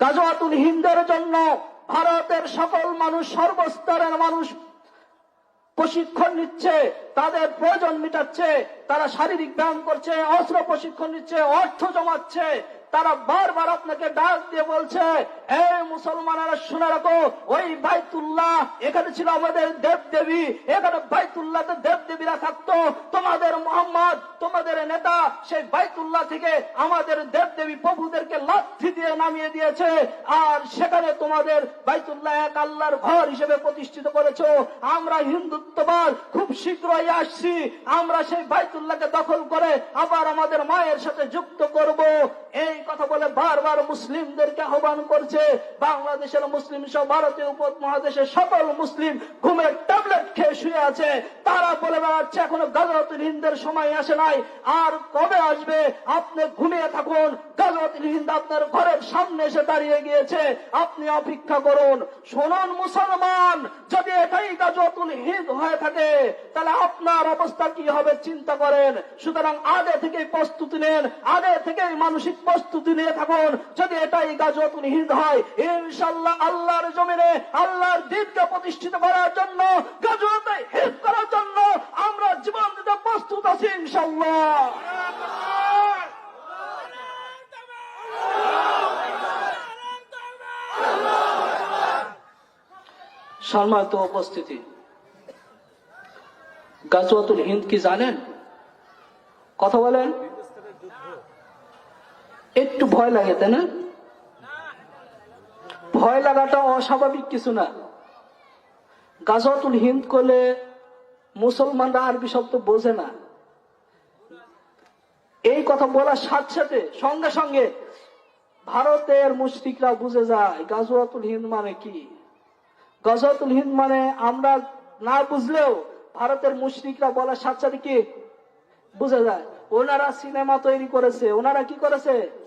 গাজওয়াতুল হিন্দের জন্য ভারতের সকল মানুষ সর্বস্তরের মানুষ প্রশিক্ষণ নিচ্ছে। তাদের প্রয়োজন মেটাচ্ছে, তারা শারীরিক ব্যায়াম করছে, অস্ত্র প্রশিক্ষণ নিচ্ছে, অর্থ জমাচ্ছে, তারা বারবার আপনাকে ডাক দিয়ে বলছে, এ মুসলমানেরা শুনে রাখো, ওই বাইতুল্লাহ এখানে ছিল আমাদের দেব দেবী এখানে বাইতুল্লাহতে দেব দেবীরা থাকতো, তোমাদের মোহাম্মদ, তোমাদের নেতা, সেই বাইতুল্লাহ থেকে আমাদের দেব দেবী প্রভুদেরকে লাথি দিয়ে নামিয়ে দিয়েছে, আর সেখানে তোমাদের বাইতুল্লাহ এক আল্লাহর ঘর হিসেবে প্রতিষ্ঠিত করেছ, আমরা হিন্দুত্ববাদ খুব শীঘ্রই আসছি আমরা সেই বাইতুল্লাহকে দখল করে আবার আমাদের মায়ের সাথে যুক্ত করব। এই কথা বলে বারবার মুসলিমদেরকে আহ্বান করছে, বাংলাদেশের মুসলিম সহ ভারতীয় উপমহাদেশের সকল মুসলিম ঘুমের ট্যাবলেট খেয়ে শুয়ে আছে। তারা বলে বেড়াচ্ছে, এখনও গাজরাতুল হিন্দের সময় আসে নাই। আর কবে আসবে? আপনি ঘুমিয়ে থাকুন। গাজরাতুল হিন্দ আপনার ঘরের সামনে এসে দাঁড়িয়ে গিয়েছে। আপনি অপেক্ষা করুন। শুনুন মুসলমান, যদি এটাই গাজরাতুল হিন্দ হয়ে থাকে, তাহলে আপনার অবস্থা কি হবে? চিন্তা করেন। সুতরাং আগে থেকেই প্রস্তুতি নেন, আগে থেকেই মানসিক প্রস্তুতি নিয়ে থাকুন। যদি এটাই গাজওয়াতুল হিন্দ হয় ইনশাল্লাহ আল্লাহর জমিনে, আল্লাহর দিনকে প্রতিষ্ঠিত করার জন্য গাজওয়াতে হিন্দ করার জন্য আমরা জীবন দিতে প্রস্তুত আছি ইনশাল্লাহ সম্মানিত উপস্থিতি, গাজওয়াতুল হিন্দ কি জানেন? কথা বলেন। একটু ভয় লাগে, তাই না? ভয় লাগাটা অস্বাভাবিক কিছু না। গাজওয়াতুল হিন্দ করলে মুসলমানরা আরবি শব্দ বোঝে না। এই কথা বলার সাথে সাথে, সঙ্গে সঙ্গে ভারতের মুশরিকরা বুঝে যায়, গাজওয়াতুল হিন্দ মানে কি? গজওয়াতুল হিন্দ মানে আমরা না বুঝলেও ভারতের মুশরিকরা বলার সাথে সাথে কি? বুঝে যায়। ওনারা সিনেমা তৈরি করেছে। ওনারা কি করেছে?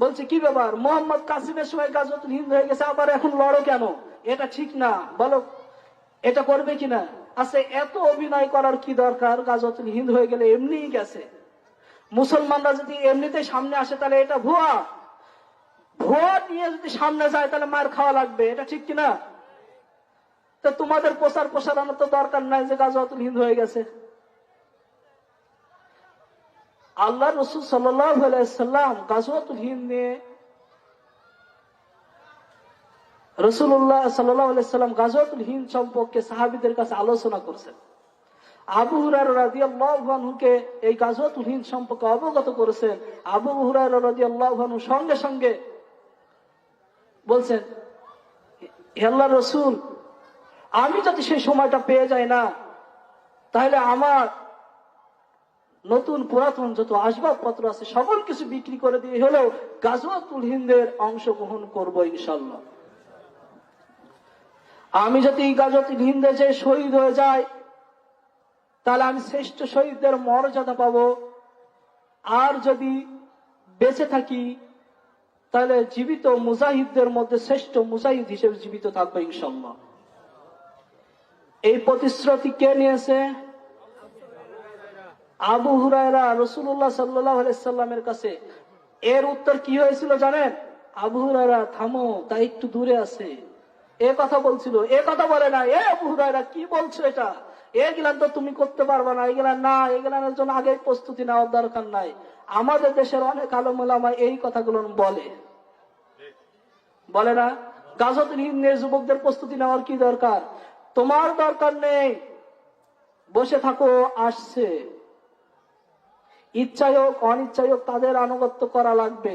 বলছে, কি ব্যাপার? মোহাম্মদ কাসিমের সময় গাজওয়াতুল হিন্দ হয়ে গেছে, আবার এখন লড়ো কেন? এটা ঠিক না। বলো, এটা করবে কিনা? আচ্ছা এত অভিনয় করার কি দরকার? গাজওয়াতুল হিন্দ হয়ে গেলে এমনিই গেছে। মুসলমানরা যদি এমনিতে সামনে আসে, তাহলে এটা ভুয়া। ভুয়া নিয়ে যদি সামনে যায়, তাহলে মার খাওয়া লাগবে। এটা ঠিক কিনা? তো তোমাদের প্রচার প্রসারণের তো দরকার নাই যে গাজওয়াতুল হিন্দ হয়ে গেছে। আল্লাহ রসুল সাল্লাম নিয়ে রসুল্লাহ সাল্লাম গাজওয়াতুল হিন্দ সম্পর্কে সাহাবিদের কাছে আলোচনা করছেন। আবু হুরার এই গাজওয়াতুল হিন্দ সম্পর্কে অবগত করেছেন। আবু হুরার সঙ্গে সঙ্গে বলছেন, হে আল্লাহ রসুল, আমি যদি সেই সময়টা পেয়ে যাই না, তাহলে আমার নতুন পুরাতন যত আসবাবপত্র আছে, সকল কিছু বিক্রি করে দিয়ে হলেও গাজওয়াতুল হিন্দের অংশগ্রহণ করব ইনশাল্লাহ আমি যদি গাজওয়াতুল হিন্দে যে শহীদ হয়ে যাই, তাহলে আমি শ্রেষ্ঠ শহীদদের মর্যাদা পাব। আর যদি বেঁচে থাকি, তাহলে জীবিত মুজাহিদদের মধ্যে শ্রেষ্ঠ মুজাহিদ হিসেবে জীবিত থাকব ইনশাল্লাহ এই প্রতিশ্রুতি কে নিয়েছে? আবু হুরায়রা রসুল্লাহ সাল্লামের কাছে এর উত্তর কি হয়েছিল জানেন? আবু হুরায়রা, থামো তাই একটু দূরে আছে। এ কথা বলছিল। এ কথা বলে না। এ আবু হুরায়রা, কি বলছো এটা? এগুলান তো তুমি করতে পারবে না। এগুলান না এগুলানের জন্য আগে প্রস্তুতি নেওয়ার দরকার নাই। আমাদের দেশের অনেক আলমালামা এই কথাগুলো বলে। বলে না? গাজত নিয়ে যুবকদের প্রস্তুতি নেওয়ার কি দরকার? তোমার দরকার নেই। বসে থাকো, আসছে। ইচ্ছাই হোক, অনিচ্ছাই হোক, তাদের আনুগত্য করা লাগবে।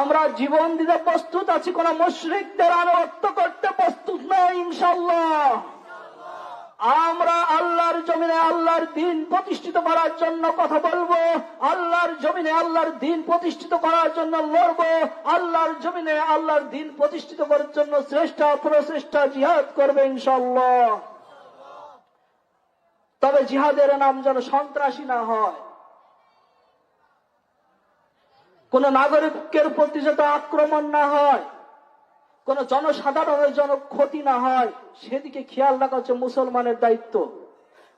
আমরা জীবন দিতে প্রস্তুত আছি, কোন মুশ্রিকদের আনুগত্য করতে প্রস্তুত নয় ইনশাল্লাহ আমরা আল্লাহর জমিনে আল্লাহর দিন প্রতিষ্ঠিত করার জন্য কথা বলব, আল্লাহর জমিনে আল্লাহর দিন প্রতিষ্ঠিত করার জন্য লড়বো আল্লাহর জমিনে আল্লাহর দিন প্রতিষ্ঠিত করার জন্য শ্রেষ্ঠ প্রচেষ্টা জিহাদ করবে ইনশাল্লাহ তবে জিহাদের নাম যেন সন্ত্রাসী না হয়। কোন নাগরিকের প্রতি যাতে আক্রমণ না হয়, কোন জনসাধারণের যেন ক্ষতি না হয়, সেদিকে খেয়াল রাখা হচ্ছে মুসলমানের দায়িত্ব।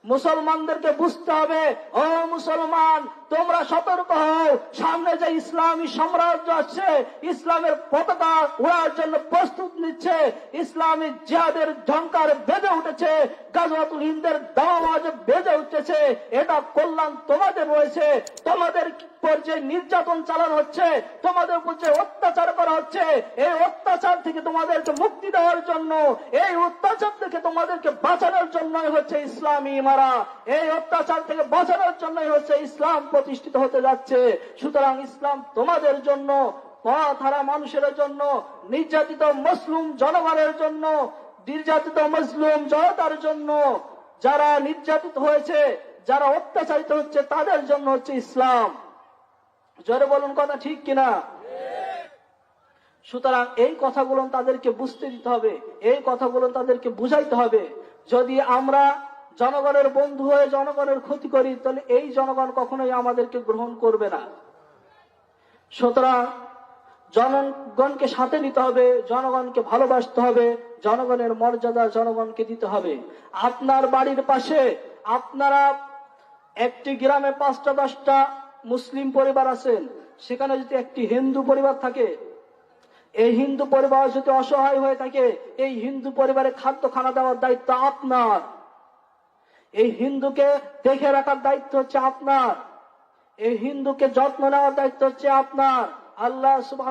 মুসলমানদেরকে বুঝতে হবে, ও মুসলমান তোমরা সতর্ক হও। সামনে যে ইসলামী সাম্রাজ্য আসছে ইসলামের পতাকা উড়ার জন্য প্রস্তুত নিচ্ছে। ইসলামী জিহাদের ঝঙ্কার বেজে উঠেছে। গাজওয়াতুল হিন্দের দামাজ বেজে উঠেছে। এটা কল্যাণ তোমাদের রয়েছে। তোমাদের উপর যে নির্যাতন চালানো হচ্ছে, তোমাদের উপর যে অত্যাচার করা হচ্ছে, এই অত্যাচার থেকে তোমাদেরকে মুক্তি দেওয়ার জন্য, এই অত্যাচার থেকে তোমাদেরকে বাঁচানোর জন্যই হচ্ছে ইসলামী মারা এই অত্যাচার থেকে বাঁচানোর জন্যই হচ্ছে ইসলাম প্রতিষ্ঠিত হতে যাচ্ছে। সুতরাং ইসলাম তোমাদের জন্য পথহারা মানুষের জন্য, নির্যাতিত মুসলিম জনগণের জন্য, নির্যাতিত মুসলিম জনতার জন্য যারা নির্যাতিত হয়েছে, যারা অত্যাচারিত হচ্ছে, তাদের জন্য হচ্ছে ইসলাম। জোরে বলুন কথা ঠিক কিনা? সুতরাং এই কথাগুলো তাদেরকে বুঝতে দিতে হবে, এই কথাগুলো তাদেরকে বুঝাইতে হবে। যদি আমরা জনগণের বন্ধু হয়ে জনগণের ক্ষতি করি, তাহলে এই জনগণ কখনোই আমাদেরকে গ্রহণ করবে না। সুতরাং জনগণকে সাথে নিতে হবে, জনগণকে ভালোবাসতে হবে, জনগণের মর্যাদা জনগণকে দিতে হবে। আপনার বাড়ির পাশে আপনারা একটি গ্রামে পাঁচটা, দশটা মুসলিম পরিবার আছেন, সেখানে যদি একটি হিন্দু পরিবার থাকে, এই হিন্দু পরিবার যদি অসহায় হয়ে থাকে, এই হিন্দু পরিবারে খাদ্য খানা দেওয়ার দায়িত্ব আপনার। এই হিন্দুকে দেখে রাখার দায়িত্ব হচ্ছে আপনার। এই হিন্দুকে যত্ন নেওয়ার দায়িত্ব হচ্ছে আপনার। আল্লাহ সুবাহ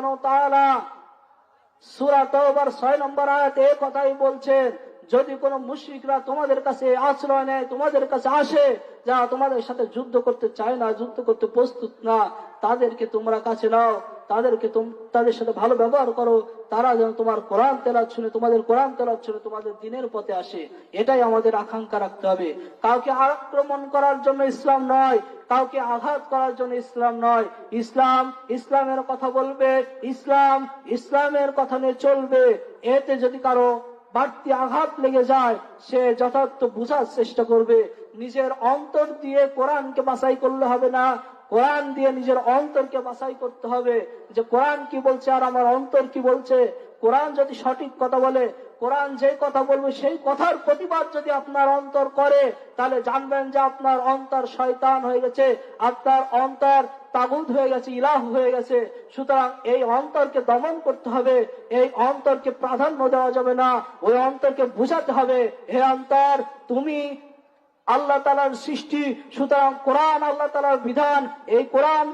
সুরাত ছয় নম্বর আয়াত এ কথাই বলছেন যদি কোন মুশরিকরা তোমাদের কাছে আশ্রয় নেয়, তোমাদের কাছে আসে যারা তোমাদের সাথে যুদ্ধ করতে চায় না, যুদ্ধ করতে প্রস্তুত না, তাদেরকে তোমরা কাছে নাও, তাদেরকে তাদের সাথে ভালো ব্যবহার করো, তারা যেন তোমার কোরআন তেলাত শুনে, তোমাদের কোরআন তেলাত শুনে তোমাদের দিনের পথে আসে। এটাই আমাদের আকাঙ্ক্ষা রাখতে হবে। কাউকে আক্রমণ করার জন্য ইসলাম নয়, কাউকে আঘাত করার জন্য ইসলাম নয়। ইসলাম, ইসলামের কথা বলবে, ইসলাম, ইসলামের কথা নিয়ে চলবে। এতে যদি কারও বাড়তি আঘাত লেগে যায়, সে যথার্থ বুঝার চেষ্টা করবে। নিজের অন্তর দিয়ে কোরআনকে বাছাই করলে হবে না। কোরআন দিয়ে নিজের অন্তরকে বাছাই করতে হবে। যে কোরআন কি বলছে আর আমার অন্তর কি বলছে? কোরআন যদি সঠিক কথা বলে কোরআন যে কথা বলবে, সেই কথার প্রতিবাদ যদি আপনার অন্তর করে, তাহলে জানবেন যে আপনার অন্তর শয়তান হয়ে গেছে, আপনার অন্তর তাগুদ হয়ে গেছে, ইলাহ হয়ে গেছে। সুতরাং এই অন্তরকে দমন করতে হবে, এই অন্তরকে প্রাধান্য দেওয়া যাবে না, ওই অন্তরকে বুঝাতে হবে, হে অন্তর, তুমি আল্লাহ তালার সৃষ্টি, সুতরাং কোরআন আল্লাহ তালার বিধান, এই কোরআন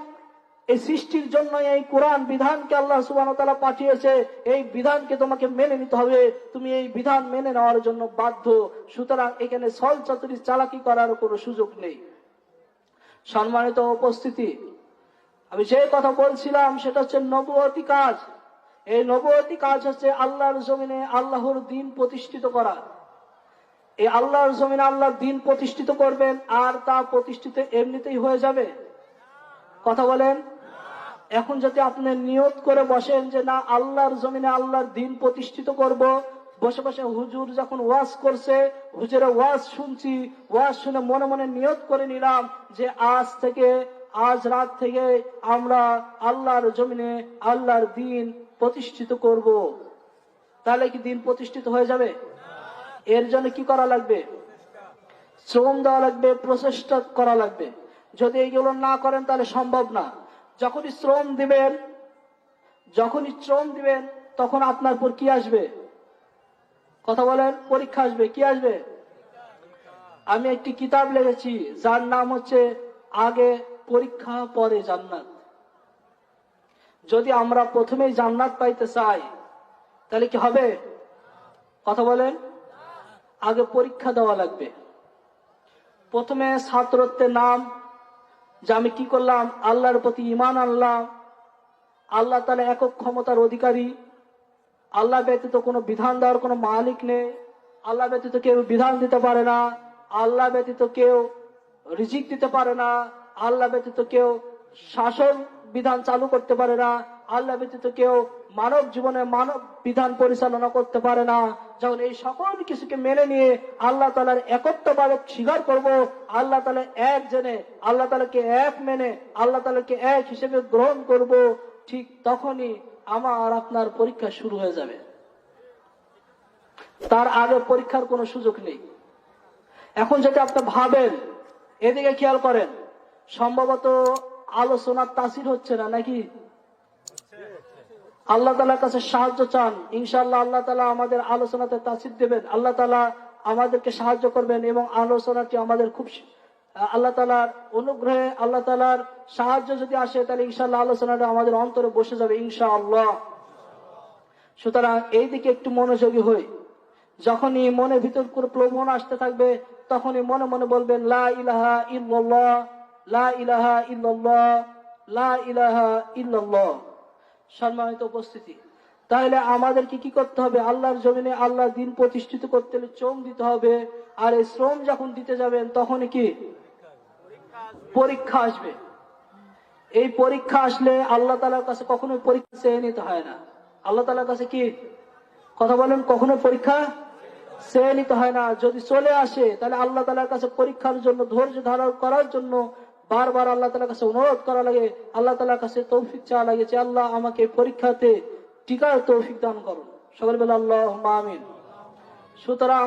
এই সৃষ্টির জন্য এই কোরআন বিধানকে আল্লাহ সুবাহ পাঠিয়েছে। এই বিধানকে তোমাকে মেনে নিতে হবে। তুমি এই বিধান মেনে নেওয়ার জন্য বাধ্য। সুতরাং এখানে ছল চাতুরি চালাকি করার কোনো সুযোগ নেই। সম্মানিত উপস্থিতি, আমি যে কথা বলছিলাম সেটা হচ্ছে নবতী কাজ। এই নবতী কাজ হচ্ছে আল্লাহর জমিনে আল্লাহর দিন প্রতিষ্ঠিত করা। এই আল্লাহর জমিনে আল্লাহর দিন প্রতিষ্ঠিত করবেন আর তা প্রতিষ্ঠিত এমনিতেই হয়ে যাবে। কথা বলেন। এখন যদি আপনি নিয়ত করে বসেন যে না, আল্লাহর জমিনে আল্লাহর দিন প্রতিষ্ঠিত করব, বসে বসে হুজুর যখন ওয়াজ করছে, হুজুরের ওয়াজ শুনছি, ওয়াজ শুনে মনে মনে নিয়ত করে নিলাম যে আজ থেকে, আজ রাত থেকে আমরা আল্লাহর জমিনে আল্লাহর দিন প্রতিষ্ঠিত করব। তাহলে কি দিন প্রতিষ্ঠিত হয়ে যাবে? এর জন্য কি করা লাগবে? শ্রম দেওয়া লাগবে, প্রচেষ্টা করা লাগবে। যদি এইগুলো না করেন তাহলে সম্ভব না। যখনই শ্রম দিবেন, যখনই শ্রম দিবেন, তখন আপনার পর কি আসবে? কথা বলেন, পরীক্ষা আসবে, কি আসবে? আমি একটি কিতাব লিখেছি, যার নাম হচ্ছে আগে পরীক্ষা, পরে জান্নাত। যদি আমরা প্রথমেই জান্নাত পাইতে চাই, তাহলে কি হবে? কথা বলেন, আগে পরীক্ষা দেওয়া লাগবে। প্রথমে ছাত্রত্বের নাম যে আমি কি করলাম? আল্লাহর প্রতি ইমান আনলাম। আল্লাহ তাহলে একক ক্ষমতার অধিকারী। আল্লাহ ব্যতীত কোনো বিধান দেওয়ার কোনো মালিক নেই। আল্লাহ ব্যতীত কেউ বিধান দিতে পারে না। আল্লাহ ব্যতীত কেউ রিজিক দিতে পারে না। আল্লাহ ব্যতীত কেউ শাসন বিধান চালু করতে পারে না। আল্লাহ ব্যতীত কেউ মানব জীবনে মানব বিধান পরিচালনা করতে পারে না। যখন এই সকল কিছুকে মেনে নিয়ে আল্লাহ তালার একত্বভাবে স্বীকার করব, আল্লাহ তালা এক জেনে, আল্লাহ তালাকে এক মেনে, আল্লাহ তালাকে এক হিসেবে গ্রহণ করব, ঠিক তখনই আমার আপনার পরীক্ষা শুরু হয়ে যাবে। তার আগে পরীক্ষার কোনো সুযোগ নেই। এখন যদি আপনি ভাবেন, এদিকে খেয়াল করেন, সম্ভবত আলোচনার তাসির হচ্ছে না, নাকি? আল্লাহ তালার কাছে সাহায্য চান। ইনশাল্লাহ আল্লাহ তালা আমাদের আলোচনাতে তাসিদ দেবেন। আল্লাহ তালা আমাদেরকে সাহায্য করবেন এবং আলোচনাটি আমাদের খুব আল্লাহ তালার অনুগ্রহে আল্লাহ তালার সাহায্য যদি আসে, তাহলে ইনশাল্লাহ আলোচনাটা আমাদের অন্তরে বসে যাবে ইনশাআল্লাহ। সুতরাং এই দিকে একটু মনোযোগী হই। যখনই মনের ভিতর করে প্রলোভন আসতে থাকবে, তখনই মনে মনে বলবেন, লা ইলাহা ইল্লাল্লাহ, লা ইলাহা ইল্লাল্লাহ, লা ইলাহা ইল্লাল্লাহ। সম্মানিত উপস্থিতি। তাহলে আমাদেরকে কি করতে হবে? আল্লাহর জমিনে আল্লাহ দিন প্রতিষ্ঠিত করতে হলে শ্রম দিতে হবে। আর এই শ্রম যখন দিতে যাবেন, তখন কি? পরীক্ষা আসবে। এই পরীক্ষা আসলে আল্লাহ তালার কাছে কখনো পরীক্ষা চেয়ে নিতে হয় না। আল্লাহ তালার কাছে কি? কথা বলেন কখনো পরীক্ষা চেয়ে নিতে হয় না। যদি চলে আসে, তাহলে আল্লাহ তালার কাছে পরীক্ষার জন্য, ধৈর্য ধারণ করার জন্য বারবার আল্লাহ তালার কাছে অনুরোধ করা লাগে, আল্লাহ তালার কাছে তৌফিক চাওয়া লাগে যে আল্লাহ আমাকে পরীক্ষাতে টিকার তৌফিক দান করুন। সকল বেলা আল্লাহ আমিন। সুতরাং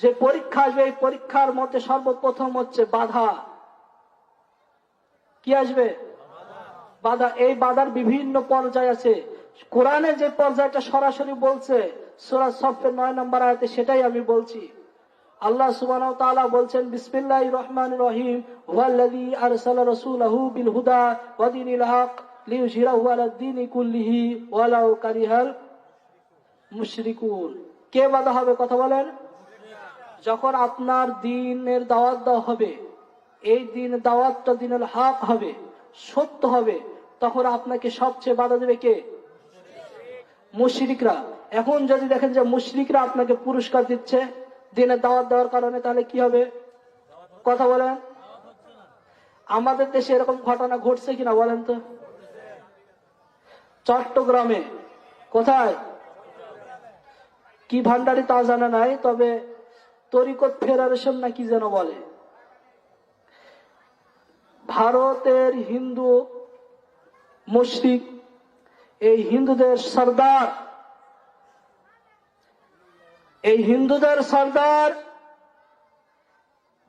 যে পরীক্ষা আসবে, এই পরীক্ষার মধ্যে সর্বপ্রথম হচ্ছে বাধা। কি আসবে? বাধা। এই বাধার বিভিন্ন পর্যায় আছে। কোরআনে যে পর্যায়টা সরাসরি বলছে, সুরা সফের নয় নম্বর আয়াতে সেটাই আমি বলছি। আল্লাহ সুবহানাহু ওয়া তাআলা বলছেন, বিসমিল্লাহির রহমানির রহিম। হুয়াল্লাযী আরসালা রাসূলাহু বিল হুদা ওয়া দীনিল হক লিইয়ুযহিরাহু আলাদ দীনি কুল্লিহি ওয়ালাউ কারিহাল মুশরিকুন। কে বাধা হবে, কথা বলেন? যখন আপনার দিনের দাওয়াত দেওয়া হবে, এই দিন দাওয়াতটা দিনের হক হবে, সত্য হবে, তখন আপনাকে সবচেয়ে বাধা দেবে কে? মুশরিকরা। এখন যদি দেখেন যে মুশরিকরা আপনাকে পুরস্কার দিচ্ছে দিনের দাওয়াত দেওয়ার কারণে তাহলে কি হবে? কথা বলেন। আমাদের দেশে এরকম ঘটনা ঘটছে কিনা বলেন তো? চট্টগ্রামে, কোথায়? কি ভান্ডারি তা জানা নাই, তবে তরিকত ফেডারেশন না কি যেন বলে? ভারতের হিন্দু মুশরিক, এই হিন্দুদের সর্দার এই হিন্দুদের সর্দার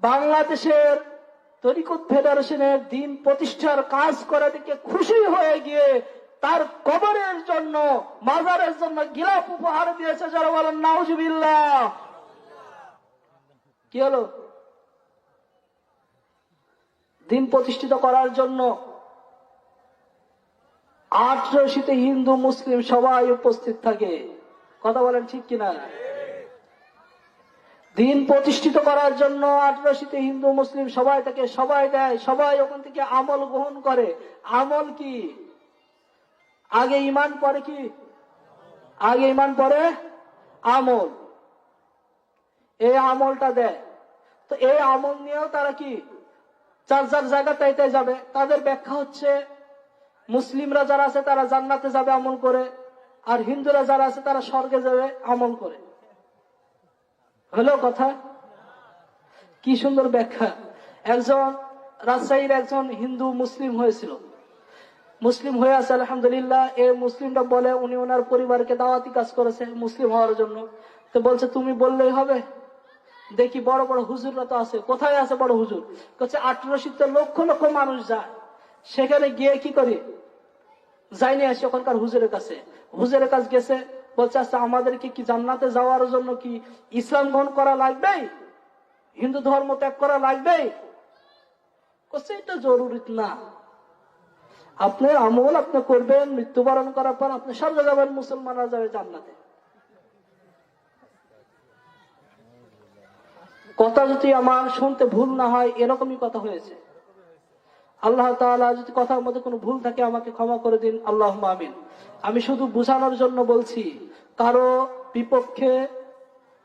বাংলাদেশের তরিকত ফেডারেশনের দিন প্রতিষ্ঠার কাজ করা দিকে খুশি হয়ে গিয়ে তার কবরের জন্য, মাজারের জন্য গিলাপ উপহার দিয়েছে যারা বলেন, নাউজুবিল্লাহ। কি হলো? দিন প্রতিষ্ঠিত করার জন্য আটরশিতে হিন্দু, মুসলিম সবাই উপস্থিত থাকে। কথা বলেন ঠিক কিনা? দিন প্রতিষ্ঠিত করার জন্য আটরশিতে হিন্দু, মুসলিম সবাই তাকে সবাই দেয়, সবাই ওখান থেকে আমল গ্রহণ করে। আমল কি? আগে ইমান পরে কি? আগে ইমান পরে আমল। এই আমলটা দেয়। তো এই আমল নিয়েও তারা কি? যার যার জায়গা তাই তাই যাবে। তাদের ব্যাখ্যা হচ্ছে, মুসলিমরা যারা আছে তারা জান্নাতে যাবে আমল করে, আর হিন্দুরা যারা আছে তারা স্বর্গে যাবে আমল করে। হলো কথা? কি সুন্দর ব্যাখ্যা। একজন রাজশাহীর একজন হিন্দু মুসলিম হয়েছিল। মুসলিম হয়ে আছে, আলহামদুলিল্লাহ। এ মুসলিমটা বলে উনি ওনার পরিবারকে দাওয়াতি কাজ করেছে মুসলিম হওয়ার জন্য। তো বলছে, তুমি বললেই হবে। দেখি বড় বড় হুজুররা তো আছে। কোথায় আছে বড় হুজুর? বলছে আঠারোশিতে লক্ষ লক্ষ মানুষ যায়। সেখানে গিয়ে কি করি? যাইনি আসি ওখানকার হুজুরের কাছে। হুজুরের কাছে গেছে বলছে আচ্ছা আমাদেরকে কি জান্নাতে যাওয়ার জন্য কি ইসলাম গ্রহণ করা লাগবে? হিন্দু ধর্ম ত্যাগ করা লাগবে? এটা জরুরি না। আপনার আমল আপনি করবেন, মৃত্যুবরণ করার পর আপনি সব যাবেন, মুসলমানরা যাবে জান্নাতে। কথা যদি আমার শুনতে ভুল না হয়, এরকমই কথা হয়েছে। আল্লাহ তাআলা যদি কথার মধ্যে কোনো ভুল থাকে আমাকে ক্ষমা করে দিন। আল্লাহ আমিন। আমি শুধু বোঝানোর জন্য বলছি, কারও বিপক্ষে,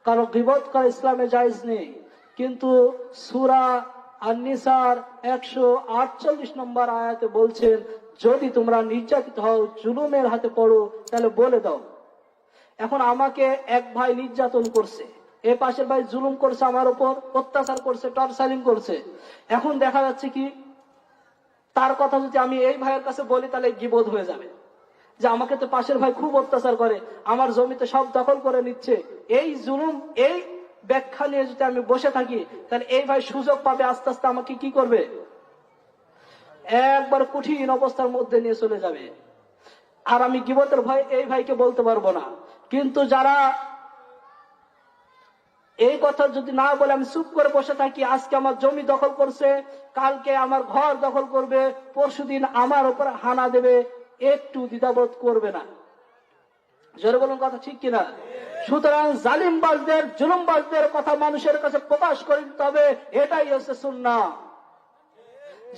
কারও গিবত, করা ইসলামে জায়েজ নেই। কিন্তু সুরা আর নিসার একশো আটচল্লিশ নম্বর আয়াতে বলছেন, যদি তোমরা নির্যাতিত হও, জুলুমের হাতে পড়ো, তাহলে বলে দাও। এখন আমাকে এক ভাই নির্যাতন করছে। এ পাশের ভাই জুলুম করছে আমার উপর, অত্যাচার করছে, টর্চারিং করছে। এখন দেখা যাচ্ছে কি তার কথা যদি আমি এই ভাইয়ের কাছে বলি, তাহলে গিবোধ হয়ে যাবে। যে আমাকে তো পাশের ভাই খুব অত্যাচার করে, আমার জমিতে সব দখল করে নিচ্ছে। এই জুলুম, এই ব্যাখ্যা নিয়ে যদি আমি বসে থাকি, তাহলে এই ভাই সুযোগ পাবে আস্তে আস্তে আমাকে কি করবে? একবার কঠিন অবস্থার মধ্যে নিয়ে চলে যাবে। আর আমি গিবতের ভয় এই ভাইকে বলতে পারব না। কিন্তু যারা এই কথা যদি না বলে আমি চুপ করে বসে থাকি, আজকে আমার জমি দখল করছে, কালকে আমার ঘর দখল করবে, পরশুদিন আমার উপর হানা দেবে, একটু দ্বিধাবোধ করবে না। জোরে বলুন কথা ঠিক কিনা? সুতরাং জালিমবাজদের, জুলুমবাজদের কথা মানুষের কাছে প্রকাশ করে দিতে হবে, এটাই হচ্ছে সুন্না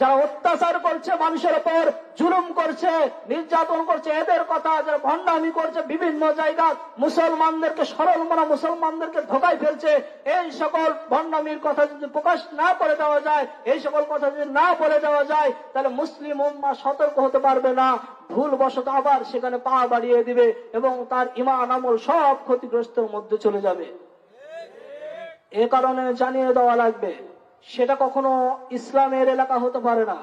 যারা অত্যাচার করছে মানুষের ওপর জুলুম করছে, নির্যাতন করছে, এদের কথা যারা ভণ্ডামি করছে বিভিন্ন জায়গা, মুসলমানদেরকে সরল মনা মুসলমানদেরকে ধোকায় ফেলছে, এই সকল ভণ্ডামির কথা যদি প্রকাশ না করে দেওয়া যায়, এই সকল কথা যদি না বলে দেওয়া যায়, তাহলে মুসলিম উম্মা সতর্ক হতে পারবে না। ভুল বশত আবার সেখানে পা বাড়িয়ে দিবে এবং তার ইমান, আমল সব ক্ষতিগ্রস্তের মধ্যে চলে যাবে। এ কারণে জানিয়ে দেওয়া লাগবে সেটা কখনো ইসলামের এলাকা হতে পারে না।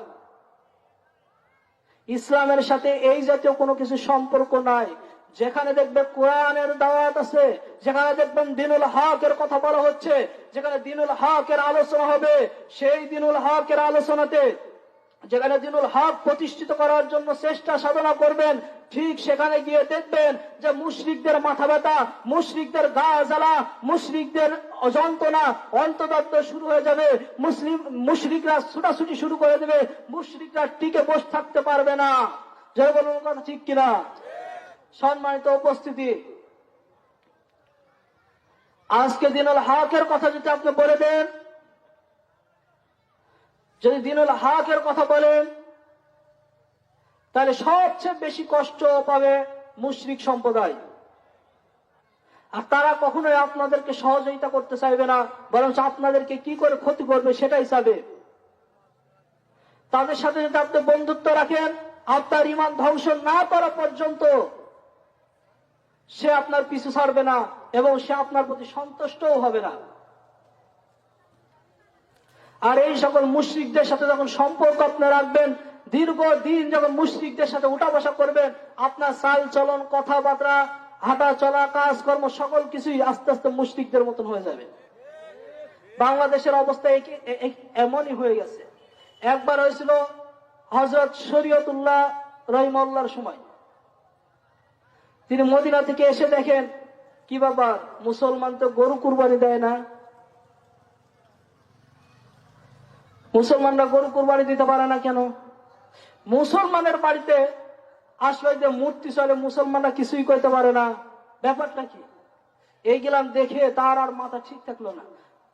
ইসলামের সাথে এই জাতীয় কোনো কিছু সম্পর্ক নাই। যেখানে দেখবে কোরআনের দাওয়াত আছে, যেখানে দেখবেন দিনুল হকের কথা বলা হচ্ছে, যেখানে দিনুল হকের আলোচনা হবে, সেই দিনুল হকের আলোচনাতে যেখানে দিনুল হক প্রতিষ্ঠিত করার জন্য চেষ্টা সাধনা করবেন, ঠিক সেখানে গিয়ে দেখবেন যে মুশরিকদের মাথা ব্যথা, মুশরিকদের গা জ্বালা, মুশরিকদের যন্ত্রণা অন্তদত্ত শুরু হয়ে যাবে। মুসলিম, মুশরিকরা ছুটাছুটি শুরু করে দেবে। মুশরিকরা টিকে বসে থাকতে পারবে না। যে বলুন কথা ঠিক কিনা? সম্মানিত উপস্থিতি। আজকে দিনুল হকের কথা যদি আপনি বলে দেন যদি দিনুল হকের কথা বলেন, তাহলে সবচেয়ে বেশি কষ্ট পাবে মুশরিক সম্প্রদায়। আর তারা কখনোই আপনাদেরকে সহযোগিতা করতে চাইবে না, বরঞ্চ আপনাদেরকে কি করে ক্ষতি করবে সেটাই চাবে তাদের সাথে যদি আপনি বন্ধুত্ব রাখেন আপনার ইমান ধ্বংস না করা পর্যন্ত সে আপনার পিছু ছাড়বে না এবং সে আপনার প্রতি সন্তুষ্টও হবে না। আর এই সকল মুশ্রিকদের সাথে যখন সম্পর্ক আপনি রাখবেন, দীর্ঘ দিন যখন মুশ্রিকদের সাথে উঠা বসা করবেন, আপনার চাল চলন, কথাবার্তা, হাঁটা চলা, কাজকর্ম, সকল কিছুই আস্তে আস্তে মুশ্রিকদের মতন হয়ে যাবে। বাংলাদেশের অবস্থা এমনই হয়ে গেছে। একবার হয়েছিল হজরত শরীয়তুল্লাহ রহিমল্লার সময়। তিনি মদিনা থেকে এসে দেখেন, কি বাবা মুসলমান তো গরু কুরবানি দেয় না। মুসলমানরা গরু কুরবানি দিতে পারে না কেন? মুসলমানের বাড়িতে আসলে যে মূর্তি চলে, মুসলমানরা কিছুই করতে পারে না। ব্যাপারটা কি? এই গেলাম দেখে তার আর মাথা ঠিক থাকল না।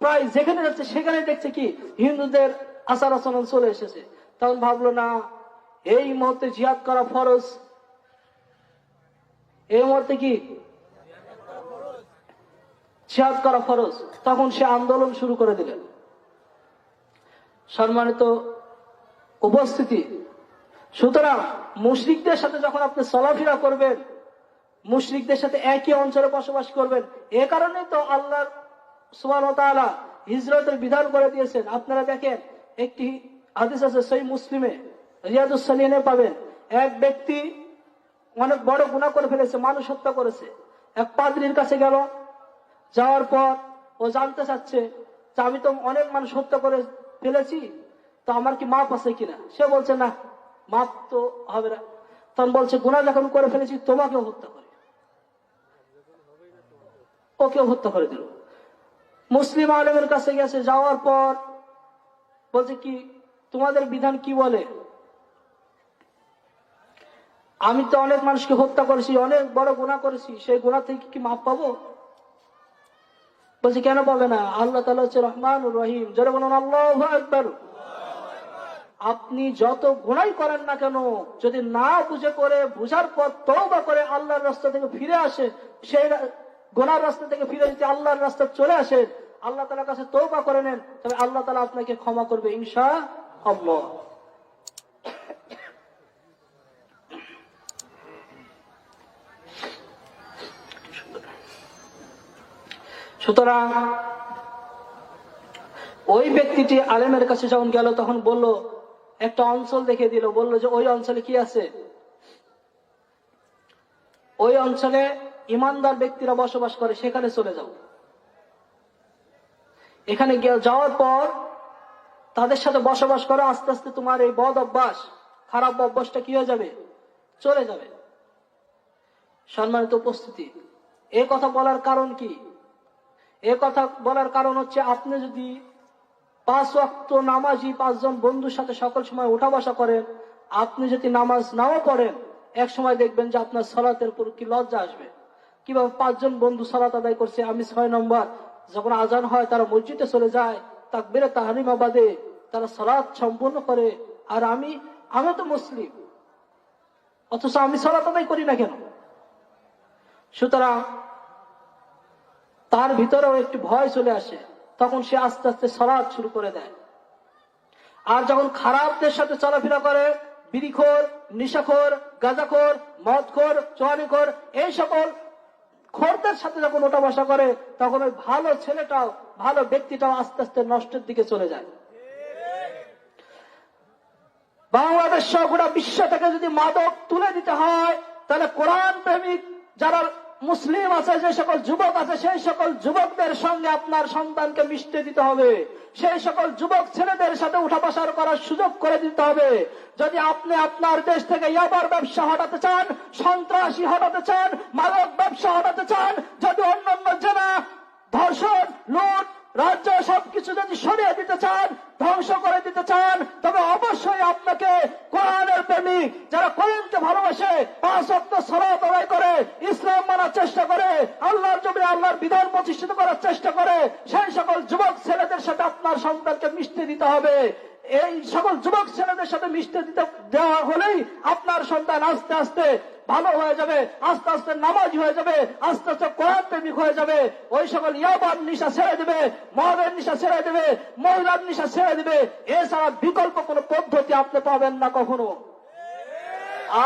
প্রায় যেখানে যাচ্ছে সেখানে দেখছে কি, হিন্দুদের আচার আচরণ চলে এসেছে। তখন ভাবলো, না, এই মুহূর্তে জিহাদ করা ফরজ। এই মুহূর্তে কি? জিহাদ করা ফরজ। তখন সে আন্দোলন শুরু করে দিলেন। সম্মানিত উপস্থিতি। সুতরাং মুশরিকদের সাথে যখন আপনি চলাফেরা করবেন, মুশরিকদের সাথে একই অঞ্চলে বসবাস করবেন, এ কারণে তো আল্লাহ হিজরতের বিধান করে দিয়েছেন। আপনারা দেখেন, একটি হাদিস আছে সেই মুসলিমে, রিয়াদুস সালিনে পাবেন। এক ব্যক্তি অনেক বড় গুণা করে ফেলেছে, মানুষ হত্যা করেছে। এক পাদ্রির কাছে গেল, যাওয়ার পর ও জানতে চাচ্ছে যে আমি তো অনেক মানুষ হত্যা করে ফেলেছি, তো আমার কি মাপ আছে কিনা? সে বলছে, না, মাপ তো হবে না। তখন বলছে গুণা যখন করে ফেলেছি, তোমাকেও হত্যা করে। ওকেও হত্যা করে দিল। মুসলিম আলমের কাছে গেছে, যাওয়ার পর বলছে কি, তোমাদের বিধান কি বলে? আমি তো অনেক মানুষকে হত্যা করেছি, অনেক বড় গুণা করেছি, সেই গুণা থেকে কি মাপ পাবো? বলছে, কেন পাবে না? আল্লাহ তালা হচ্ছে রহমান রহিম। যারা বলুন, আল্লাহ একবার আপনি যত গুণাই করেন না কেন, যদি না বুঝে করে, বুঝার পর তওবা করে আল্লাহর রাস্তা থেকে ফিরে আসে, সেই গোনার রাস্তা থেকে ফিরে যদি আল্লাহর রাস্তা চলে আসে, আল্লাহ তালার কাছে তওবা করে নেন তবে আল্লাহ তালা আপনাকে ক্ষমা করবে ইনশা আল্লাহ সুতরাং ওই ব্যক্তিটি আলেমের কাছে যখন গেল, তখন বলল, একটা অঞ্চল দেখে দিল। বলল যে, ওই অঞ্চলে কি আছে? ওই অঞ্চলে ইমানদার ব্যক্তিরা বসবাস করে, সেখানে চলে যাও। এখানে যাওয়ার পর তাদের সাথে বসবাস করো, আস্তে আস্তে তোমার এই বদ অভ্যাস, খারাপ অভ্যাসটা কি হয়ে যাবে? চলে যাবে। সম্মানিত উপস্থিতি, এ কথা বলার কারণ কি? এ কথা বলার কারণ হচ্ছে আপনি যদি পাঁচ ওয়াক্ত নামাজি পাঁচজন বন্ধুর সাথে সকল সময় উঠা বসা করেন, আপনি যদি নামাজ নাও পড়েন, এক সময় দেখবেন যে আপনার সলাতের উপর কি লজ্জা আসবে। কীভাবে পাঁচজন বন্ধু সালাত আদায় করছে, আমি ছয় নম্বর, যখন আজান হয় তারা মসজিদে চলে যায়, তাকবিরে তাহারিমা বাদে তারা সালাত সম্পূর্ণ করে, আর আমি আমি তো মুসলিম, অথচ আমি সলাত আদায় করি না কেন? সুতরাং তার ভিতরেও একটি ভয় চলে আসে। তখন সে আস্তে আস্তে সলাদ শুরু করে দেয়। আর যখন খারাপদের সাথে চলাফেরা করে, বিড়িখোর, নিশাখোর, গাঁজাখোর, মদখোর, চোয়ানিখোর, এই সকল খোরদের সাথে যখন ওটা বসা করে, তখন ওই ভালো ছেলেটাও, ভালো ব্যক্তিটাও আস্তে আস্তে নষ্টের দিকে চলে যায়। বাংলাদেশ সহ গোটা বিশ্ব থেকে যদি মাদক তুলে দিতে হয়, তাহলে কোরআন প্রেমিক যারা মুসলিম আছে, যে সকল যুবক আছে, সেই সকল যুবকদের সঙ্গে আপনার সন্তানকে মিশতে দিতে হবে। সেই সকল যুবক ছেলেদের সাথে উঠা বসার করার সুযোগ করে দিতে হবে। যদি আপনি আপনার দেশ থেকে ইয়াবার ব্যবসা হটাতে চান, সন্ত্রাসী হটাতে চান, মাদক ব্যবসা হটাতে চান, যদি অন্যান্য জেলা ধর্ষণ, লুট, রাজ্য সবকিছু যদি সরিয়ে দিতে চান ধ্বংস করে দিতে চান, তবে অবশ্যই আপনাকে কোরআনের প্রেমিক যারা কোরআনকে ভালোবাসে, পাঁচ অক্ট সলাত করে, ইসলাম মানার চেষ্টা করে, আল্লাহর জমি আল্লাহর বিধান প্রতিষ্ঠিত করার চেষ্টা করে, সেই সকল যুবক ছেলেদের সাথে আপনার সন্তানকে মিশতে দিতে হবে। এই সকল যুবক ছেলেদের সাথে মিশতে দিতে দেওয়া হলেই আপনার সন্তান আস্তে আস্তে ভালো হয়ে যাবে, আস্তে আস্তে নামাজ হয়ে যাবে, আস্তে আস্তে কোরআন প্রেমিক হয়ে যাবে। ওই সকল ইয়াবার নিশা ছেড়ে দেবে মদের নিশা ছেড়ে দেবে, মহিলার নিশা ছেড়ে দেবে। এছাড়া বিকল্প কোনো পদ্ধতি আপনি পাবেন না কখনো।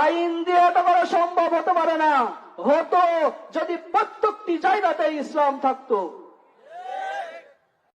আইন দিয়ে এটা করা সম্ভব হতে পারে না। হতো যদি প্রত্যেকটি জায়গাতে ইসলাম থাকতো।